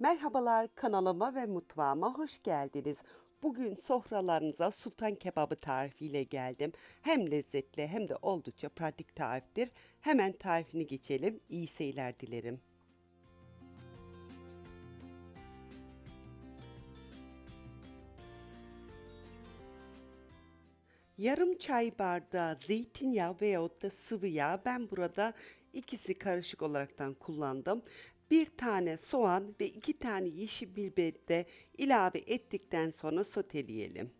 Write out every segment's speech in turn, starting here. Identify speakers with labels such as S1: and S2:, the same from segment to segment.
S1: Merhabalar kanalıma ve mutfağıma hoş geldiniz. Bugün sofralarınıza sultan kebabı tarifiyle geldim. Hem lezzetli hem de oldukça pratik tariftir. Hemen tarifini geçelim. İyi seyirler dilerim. Yarım çay bardağı zeytinyağı veyahut da sıvı yağ. Ben burada ikisi karışık olaraktan kullandım. Bir tane soğan ve iki tane yeşil biberi de ilave ettikten sonra soteleyelim.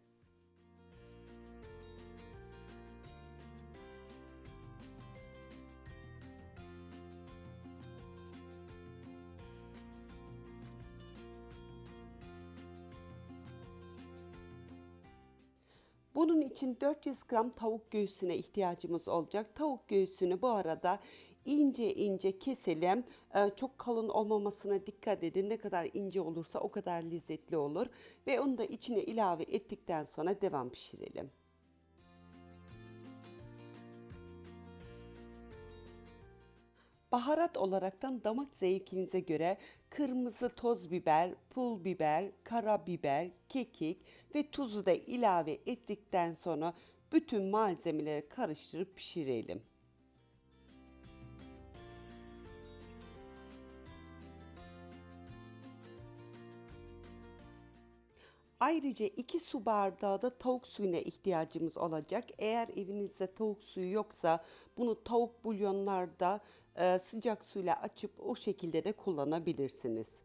S1: Bunun için 400 gram tavuk göğsüne ihtiyacımız olacak. Tavuk göğsünü bu arada ince ince keselim. Ee, çok kalın olmamasına dikkat edin. Ne kadar ince olursa o kadar lezzetli olur. Ve onu da içine ilave ettikten sonra devam pişirelim. Baharat olaraktan damak zevkinize göre kırmızı toz biber, pul biber, karabiber, kekik ve tuzu da ilave ettikten sonra bütün malzemeleri karıştırıp pişirelim. Ayrıca 2 su bardağı da tavuk suyuna ihtiyacımız olacak. Eğer evinizde tavuk suyu yoksa bunu tavuk bulyonlarda sıcak suyla açıp o şekilde de kullanabilirsiniz.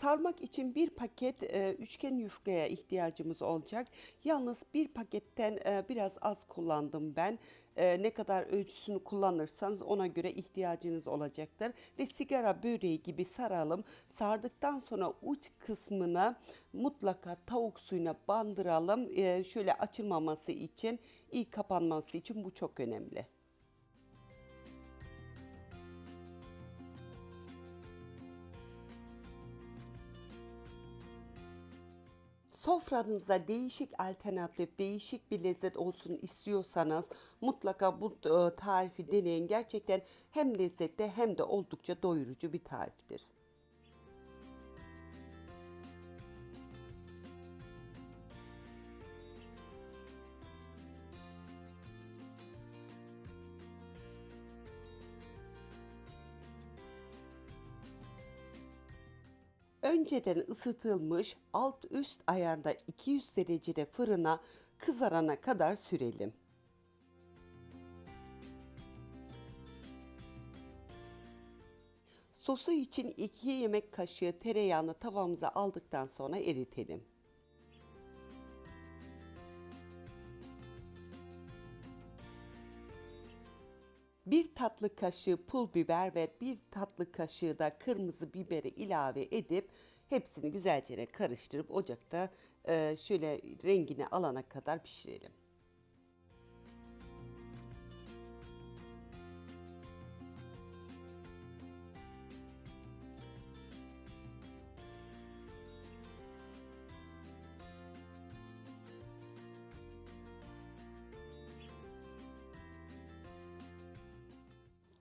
S1: Sarmak için bir paket e, üçgen yufkaya ihtiyacımız olacak. Yalnız bir paketten e, biraz az kullandım ben. E, ne kadar ölçüsünü kullanırsanız ona göre ihtiyacınız olacaktır. Ve sigara böreği gibi saralım. Sardıktan sonra uç kısmına mutlaka tavuk suyuna bandıralım. E, şöyle açılmaması için, iyi kapanması için bu çok önemli. Sofranızda değişik alternatif, değişik bir lezzet olsun istiyorsanız mutlaka bu e, tarifi deneyin. Gerçekten hem lezzetli hem de oldukça doyurucu bir tariftir. Önceden ısıtılmış alt üst ayarda 200 derecede fırına kızarana kadar sürelim. Sosu için 2 yemek kaşığı tereyağını tavamıza aldıktan sonra eritelim. Bir tatlı kaşığı pul biber ve bir tatlı kaşığı da kırmızı biberi ilave edip hepsini güzelce karıştırıp ocakta e, şöyle rengini alana kadar pişirelim.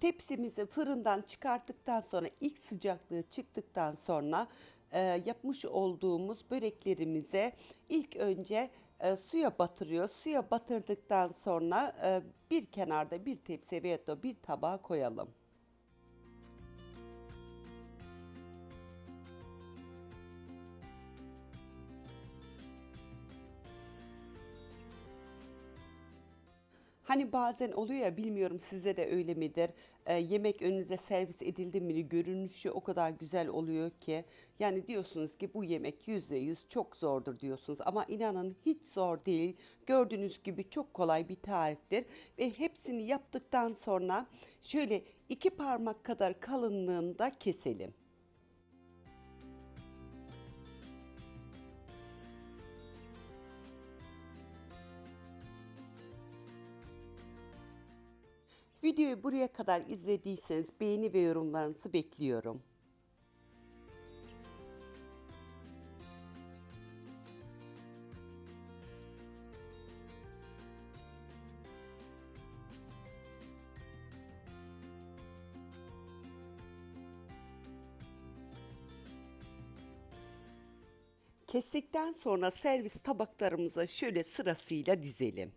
S1: Tepsimizi fırından çıkarttıktan sonra ilk sıcaklığı çıktıktan sonra e, yapmış olduğumuz böreklerimize ilk önce e, suya batırıyor. Suya batırdıktan sonra e, bir kenarda bir tepsi veya da bir tabağa koyalım. Hani bazen oluyor ya bilmiyorum size de öyle midir? Ee, yemek önünüze servis edildi mi görünüşü o kadar güzel oluyor ki. Yani diyorsunuz ki bu yemek yüzde yüz çok zordur diyorsunuz. Ama inanın hiç zor değil. Gördüğünüz gibi çok kolay bir tariftir. Ve hepsini yaptıktan sonra şöyle iki parmak kadar kalınlığında keselim. Videoyu buraya kadar izlediyseniz beğeni ve yorumlarınızı bekliyorum. Kestikten sonra servis tabaklarımıza şöyle sırasıyla dizelim.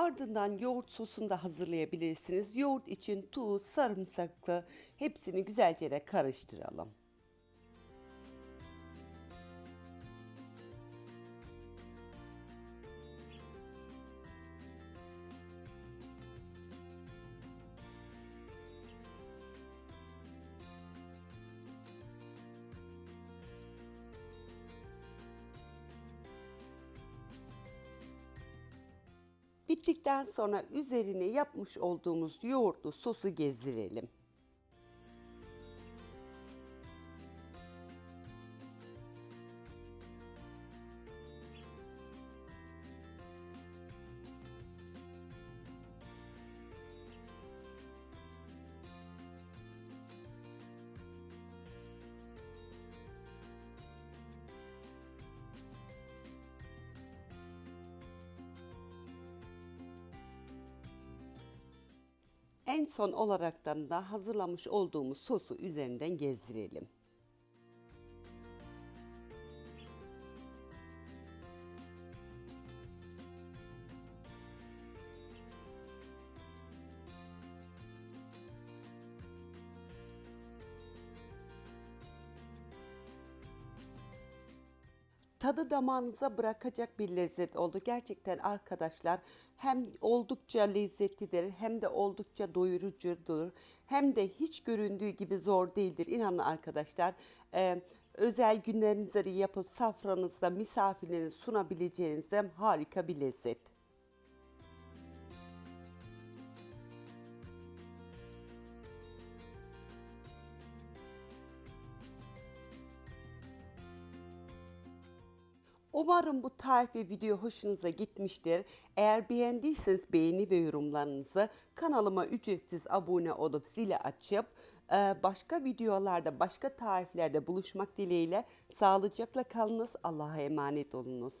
S1: Ardından yoğurt sosunu da hazırlayabilirsiniz. Yoğurt için tuz, sarımsaklı hepsini güzelce de karıştıralım. Bittikten sonra üzerine yapmış olduğumuz yoğurtlu sosu gezdirelim. En son olaraktan da hazırlamış olduğumuz sosu üzerinden gezdirelim. Tadı damağınıza bırakacak bir lezzet oldu. Gerçekten arkadaşlar hem oldukça lezzetlidir hem de oldukça doyurucudur. Hem de hiç göründüğü gibi zor değildir. İnanın arkadaşlar e, özel günlerinize de yapıp safranızda misafirlerinize sunabileceğiniz de harika bir lezzet. Umarım bu tarif ve video hoşunuza gitmiştir. Eğer beğendiyseniz beğeni ve yorumlarınızı kanalıma ücretsiz abone olup zili açıp e, başka videolarda, başka tariflerde buluşmak dileğiyle sağlıcakla kalınız. Allah'a emanet olunuz.